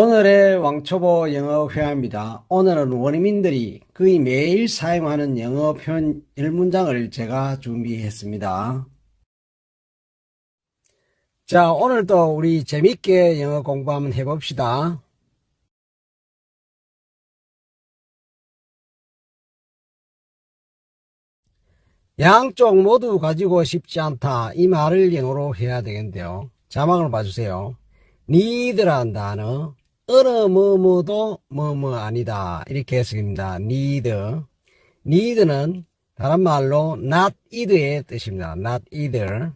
오늘의 왕초보 영어 회화입니다. 오늘은 원어민들이 거의 매일 사용하는 영어 표현 10문장을 제가 준비했습니다. 자, 오늘도 우리 재밌게 영어 공부 한번 해봅시다. 양쪽 모두 가지고 싶지 않다. 이 말을 영어로 해야 되겠는데요. 자막을 봐주세요. need라는 단어, 어느 뭐뭐도 뭐뭐 아니다. 이렇게 해석입니다. need. need는 다른 말로 not either의 뜻입니다. not either.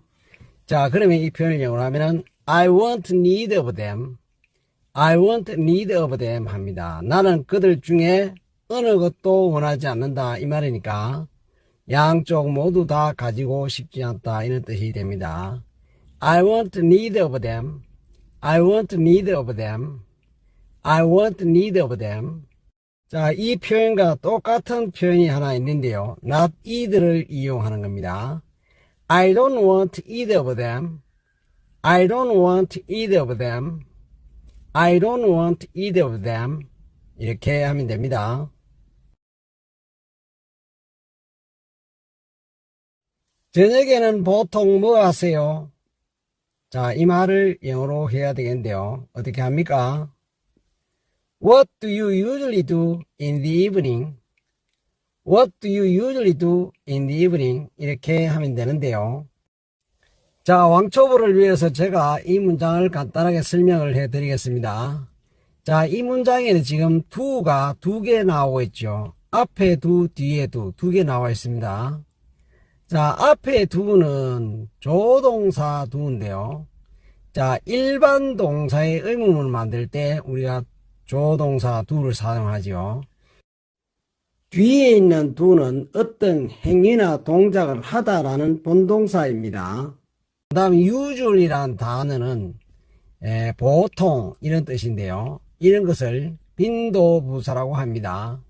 자, 그러면 이 표현을 영어로 하면은 I want need of them. I want need of them 합니다. 나는 그들 중에 어느 것도 원하지 않는다. 이 말이니까 양쪽 모두 다 가지고 싶지 않다. 이런 뜻이 됩니다. I want need of them. I want need of them. I want need of them. 자, 이 표현과 똑같은 표현이 하나 있는데요. not either를 이용하는 겁니다. I don't want either of them. I don't want either of them. I don't want either of them. 이렇게 하면 됩니다. 저녁에는 보통 뭐 하세요? 자, 이 말을 영어로 해야 되겠는데요. 어떻게 합니까? What do you usually do in the evening? What do you usually do in the evening? 이렇게 하면 되는데요. 자, 왕초보를 위해서 제가 이 문장을 간단하게 설명을 해 드리겠습니다. 자, 이 문장에는 지금 두가 두 개 나오고 있죠. 앞에 두, 뒤에 두, 두개 나와 있습니다. 자, 앞에 두는 조동사 두인데요. 자, 일반 동사의 의문문을 만들 때 우리가 조동사 두를 사용하죠. 뒤에 있는 두는 어떤 행위나 동작을 하다라는 본동사입니다. 그 다음 usually라는 단어는 에, 보통 이런 뜻인데요. 이런 것을 빈도부사라고 합니다.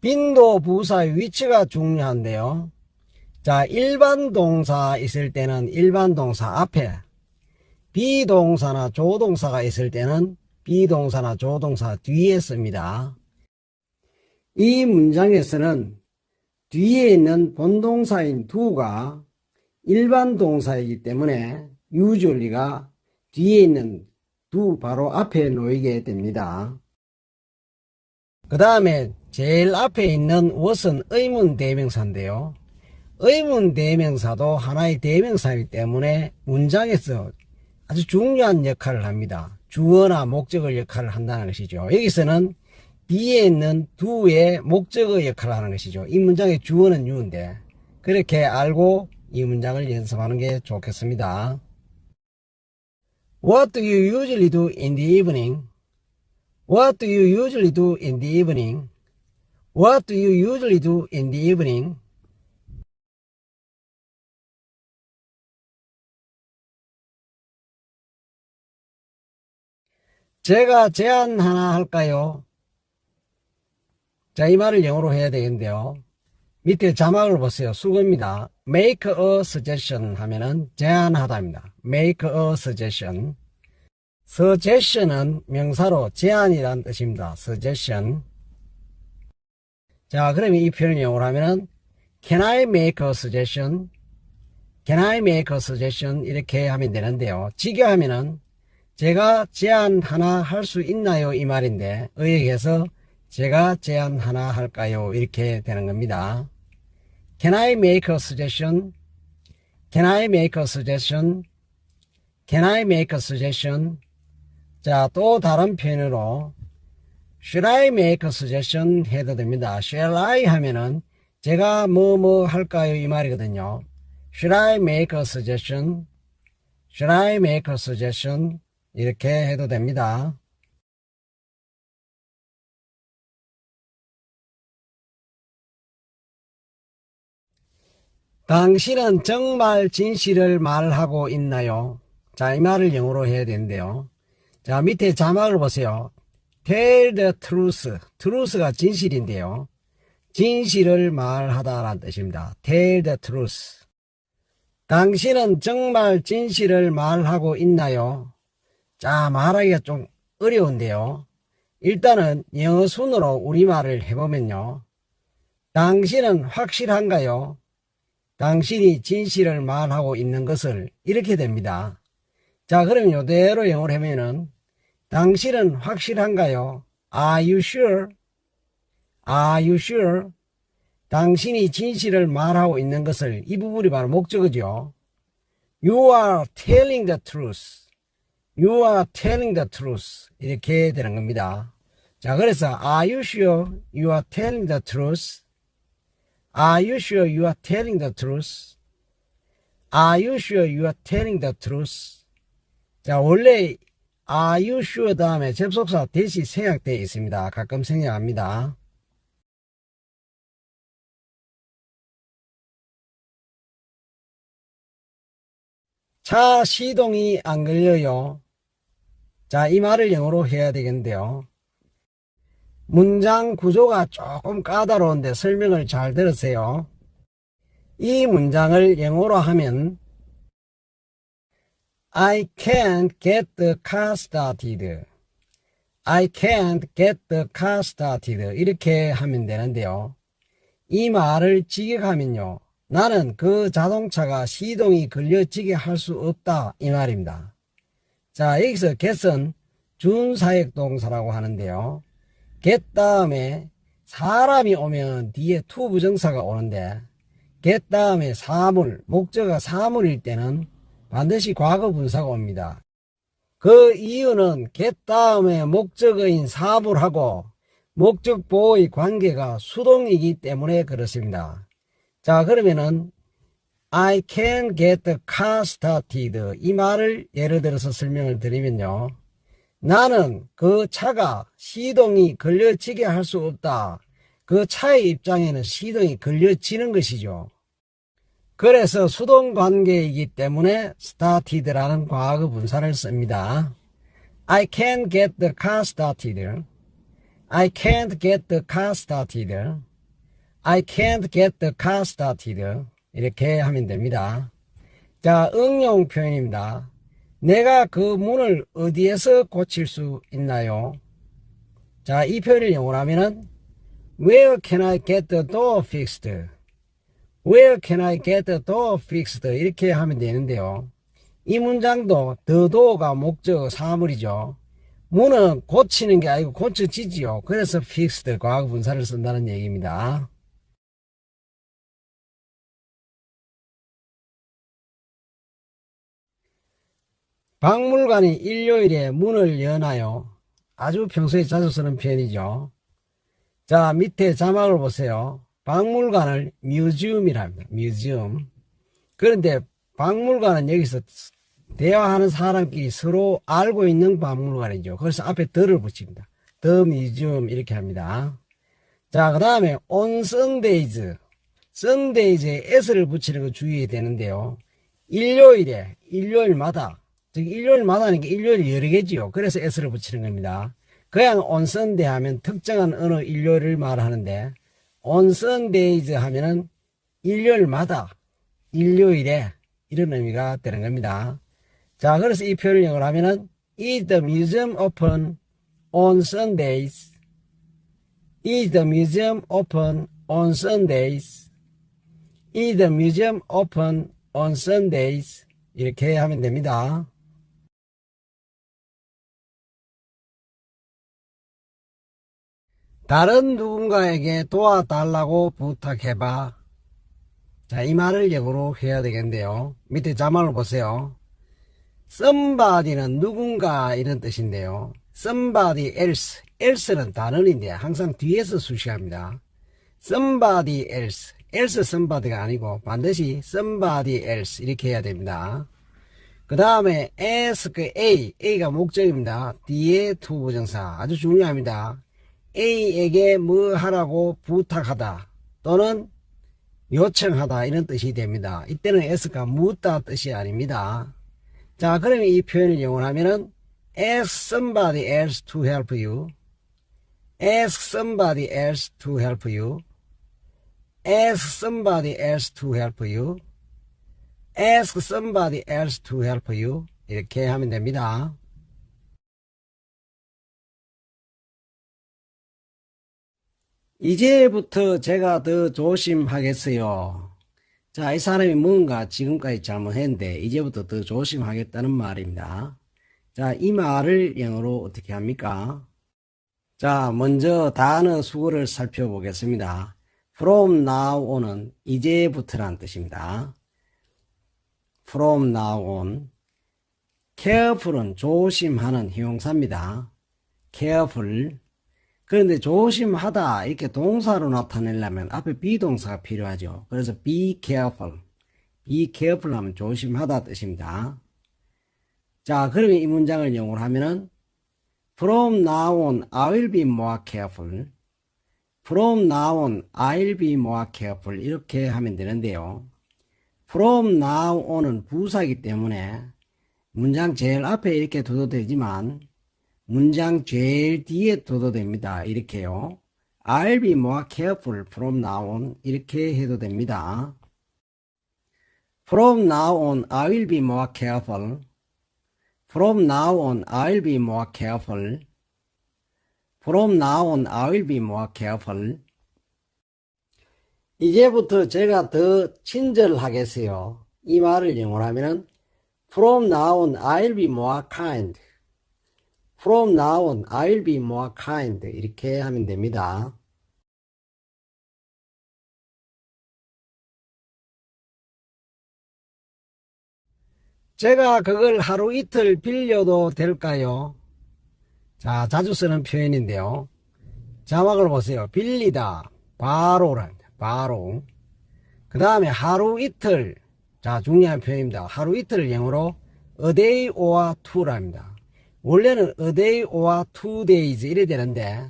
빈도부사의 위치가 중요한데요. 자, 일반 동사 있을 때는 일반 동사 앞에 비동사나 조동사가 있을 때는 비동사나 조동사 뒤에 씁니다. 이 문장에서는 뒤에 있는 본동사인 두가 일반 동사이기 때문에 usually가 뒤에 있는 두 바로 앞에 놓이게 됩니다. 그 다음에 제일 앞에 있는 what은 의문 대명사인데요. 의문 대명사도 하나의 대명사이기 때문에 문장에서 아주 중요한 역할을 합니다. 주어나 목적어 역할을 한다는 것이죠. 여기서는 뒤에 있는 두의 목적어 역할을 하는 것이죠. 이 문장의 주어는 유인데 그렇게 알고 이 문장을 연습하는 게 좋겠습니다. What do you usually do in the evening? What do you usually do in the evening? What do you usually do in the evening? 제가 제안 하나 할까요? 자, 이 말을 영어로 해야 되겠는데요. 밑에 자막을 보세요. 수고입니다. make a suggestion 하면은 제안하다입니다. make a suggestion. suggestion은 명사로 제안이라는 뜻입니다. suggestion. 자, 그러면 이 표현을 영어로 하면은 can I make a suggestion? can I make a suggestion? 이렇게 하면 되는데요. 직역하면은 제가 제안 하나 할 수 있나요? 이 말인데 의역에서 제가 제안 하나 할까요? 이렇게 되는 겁니다. Can I make a suggestion? Can I make a suggestion? Can I make a suggestion? 자, 또 다른 표현으로 Should I make a suggestion? 해도 됩니다. Shall I 하면은 제가 뭐뭐 할까요? 이 말이거든요. Should I make a suggestion? Should I make a suggestion? 이렇게 해도 됩니다. 당신은 정말 진실을 말하고 있나요? 자, 이 말을 영어로 해야 되는데요. 자, 밑에 자막을 보세요. Tell the truth. truth가 진실인데요. 진실을 말하다라는 뜻입니다. Tell the truth. 당신은 정말 진실을 말하고 있나요? 자, 말하기가 좀 어려운데요. 일단은 영어 순으로 우리말을 해보면요. 당신은 확실한가요? 당신이 진실을 말하고 있는 것을 이렇게 됩니다. 자, 그럼 요대로 영어를 하면은 당신은 확실한가요? Are you sure? Are you sure? 당신이 진실을 말하고 있는 것을 이 부분이 바로 목적어죠. You are telling the truth. You are telling the truth. 이렇게 되는 겁니다. 자, 그래서 Are you sure you are telling the truth? Are you sure you are telling the truth? Are you sure you are telling the truth? 자, 원래 Are you sure 다음에 접속사 대시 생략되어 있습니다. 가끔 생략합니다. 차 시동이 안 걸려요. 자, 이 말을 영어로 해야 되겠는데요. 문장 구조가 조금 까다로운데 설명을 잘 들으세요. 이 문장을 영어로 하면 I can't get the car started. I can't get the car started. 이렇게 하면 되는데요. 이 말을 직역하면요. 나는 그 자동차가 시동이 걸려지게 할 수 없다. 이 말입니다. 자, 여기서 get은 준사역 동사라고 하는데요. get 다음에 사람이 오면 뒤에 to 부정사가 오는데 get 다음에 사물, 목적어가 사물일 때는 반드시 과거 분사가 옵니다. 그 이유는 get 다음에 목적어인 사물하고 목적 보호의 관계가 수동이기 때문에 그렇습니다. 자, 그러면은 I can get the car started 이 말을 예를 들어서 설명을 드리면요. 나는 그 차가 시동이 걸려지게 할 수 없다. 그 차의 입장에는 시동이 걸려지는 것이죠. 그래서 수동 관계이기 때문에 started라는 과거 분사를 씁니다. I can't get the car started. I can't get the car started. I can't get the car started. 이렇게 하면 됩니다. 자, 응용 표현입니다. 내가 그 문을 어디에서 고칠 수 있나요? 자, 이 표현을 영어로 하면은 Where can I get the door fixed? Where can I get the door fixed? 이렇게 하면 되는데요. 이 문장도 the door가 목적 사물이죠. 문은 고치는 게 아니고 고쳐지지요. 그래서 fixed 과거 분사를 쓴다는 얘기입니다. 박물관이 일요일에 문을 여나요? 아주 평소에 자주 쓰는 표현이죠. 자, 밑에 자막을 보세요. 박물관을 뮤지엄이랍니다. 뮤지엄. 그런데 박물관은 여기서 대화하는 사람끼리 서로 알고 있는 박물관이죠. 그래서 앞에 더를 붙입니다. 더 뮤지엄 이렇게 합니다. 자, 그 다음에 on Sundays. Sundays에 s를 붙이는 거 주의해야 되는데요. 일요일에, 일요일마다 즉 일요일마다는 게 일요일이 여러 개지요. 그래서 s를 붙이는 겁니다. 그냥 Sunday 하면 특정한 어느 일요일을 말하는데 Sundays 하면은 일요일마다 일요일에 이런 의미가 되는 겁니다. 자, 그래서 이 표현을 영어로 하면은 is the museum open on Sundays? is the museum open on Sundays? is the museum open on Sundays? 이렇게 하면 됩니다. 다른 누군가에게 도와달라고 부탁해봐. 자, 이 말을 영어로 해야 되겠는데요. 밑에 자막을 보세요. somebody는 누군가 이런 뜻인데요. somebody else. else는 단어인데 항상 뒤에서 수식합니다. somebody else. else somebody가 아니고 반드시 somebody else 이렇게 해야 됩니다. 그 다음에 ask A. A가 목적입니다. 뒤에 to 부정사. 아주 중요합니다. A에게 뭐 하라고 부탁하다 또는 요청하다 이런 뜻이 됩니다. 이때는 S가 묻다 뜻이 아닙니다. 자, 그러면 이 표현을 영어하면은 ask somebody else to help you. ask somebody else to help you. ask somebody else to help you. ask somebody else to help you. 이렇게 하면 됩니다. 이제부터 제가 더 조심하겠어요. 자, 이 사람이 뭔가 지금까지 잘못했는데, 이제부터 더 조심하겠다는 말입니다. 자, 이 말을 영어로 어떻게 합니까? 자, 먼저 단어 수거를 살펴보겠습니다. from now on은 이제부터란 뜻입니다. from now on. careful은 조심하는 형용사입니다. careful. 그런데 조심하다 이렇게 동사로 나타내려면 앞에 비동사가 필요하죠. 그래서 be careful. be careful 하면 조심하다 뜻입니다. 자, 그러면 이 문장을 영어로 하면은 From now on, I will be more careful. From now on, I'll be more careful. 이렇게 하면 되는데요. From now on은 부사이기 때문에 문장 제일 앞에 이렇게 둬도 되지만 문장 제일 뒤에 둬도 됩니다. 이렇게요. I'll be more careful from now on. 이렇게 해도 됩니다. From now on, I will be more careful. From now on, I'll be more careful. From now on, I will be more careful. 이제부터 제가 더 친절하겠어요. 이 말을 영어로 하면은 From now on, I'll be more kind. From now on, I'll be more kind. 이렇게 하면 됩니다. 제가 그걸 하루 이틀 빌려도 될까요? 자, 자주 쓰는 표현인데요. 자막을 보세요. 빌리다. 바로랍니다. 바로. 그 다음에 하루 이틀. 자, 중요한 표현입니다. 하루 이틀을 영어로 a day or two랍니다. 원래는 a day or two days 이래 되는데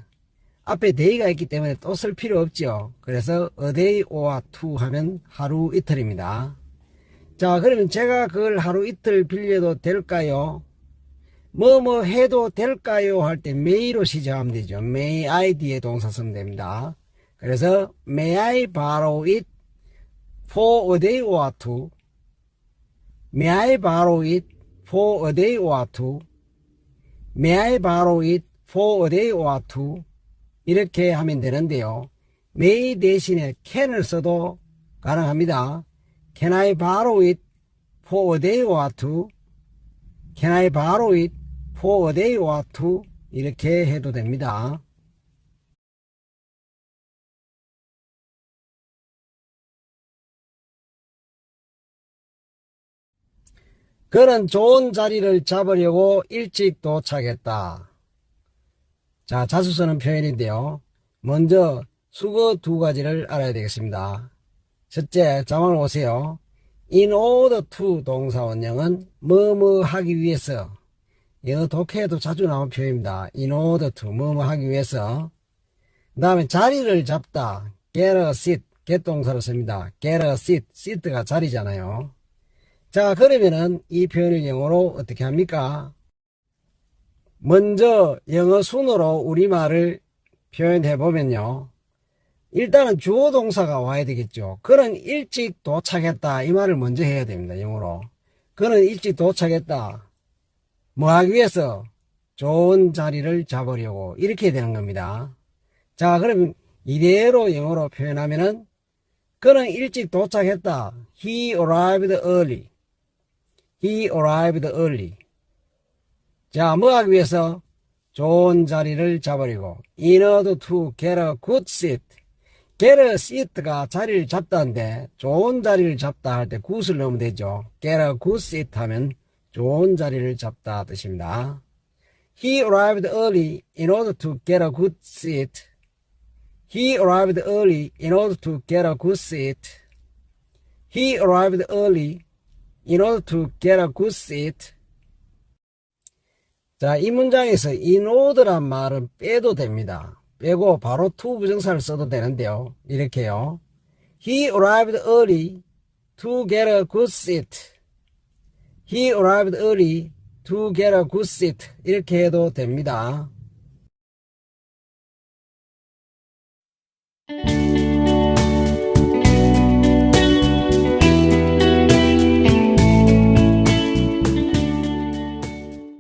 앞에 day가 있기 때문에 또 쓸 필요 없죠. 그래서 a day or two 하면 하루 이틀입니다. 자, 그러면 제가 그걸 하루 이틀 빌려도 될까요? 뭐뭐 해도 될까요? 할 때 may로 시작하면 되죠. may I 뒤에 동사 쓰면 됩니다. 그래서 may I borrow it for a day or two? May I borrow it for a day or two? May I borrow it for a day or two? 이렇게 하면 되는데요. may 대신에 can을 써도 가능합니다. Can I borrow it for a day or two? Can I borrow it for a day or two? 이렇게 해도 됩니다. 그는 좋은 자리를 잡으려고 일찍 도착했다. 자, 자주 쓰는 표현인데요. 먼저 수거 두 가지를 알아야 되겠습니다. 첫째, 자막을 보세요. In order to 동사 원형은 뭐뭐 하기 위해서 영어 독해에도 자주 나온 표현입니다. In order to 뭐뭐 하기 위해서 그 다음에 자리를 잡다 get a seat get 동사를 씁니다. get a seat seat가 자리잖아요. 자 그러면은 이 표현을 영어로 어떻게 합니까? 먼저 영어 순으로 우리말을 표현해 보면요. 일단은 주어 동사가 와야 되겠죠. 그는 일찍 도착했다. 이 말을 먼저 해야 됩니다. 영어로. 그는 일찍 도착했다. 뭐 하기 위해서? 좋은 자리를 잡으려고. 이렇게 되는 겁니다. 자, 그러면 이대로 영어로 표현하면은 그는 일찍 도착했다. He arrived early. He arrived early. 자, 뭐 하기 위해서? 좋은 자리를 잡으려고. In order to get a good seat. get a seat가 자리를 잡다인데 좋은 자리를 잡다 할때 굿을 넣으면 되죠. get a good seat 하면 좋은 자리를 잡다 뜻입니다. He arrived early in order to get a good seat. He arrived early in order to get a good seat. He arrived early in order to get a good seat. 자, 이 문장에서 in order란 말은 빼도 됩니다. 빼고 바로 to 부정사를 써도 되는데요. 이렇게요. He arrived early to get a good seat. He arrived early to get a good seat. 이렇게 해도 됩니다.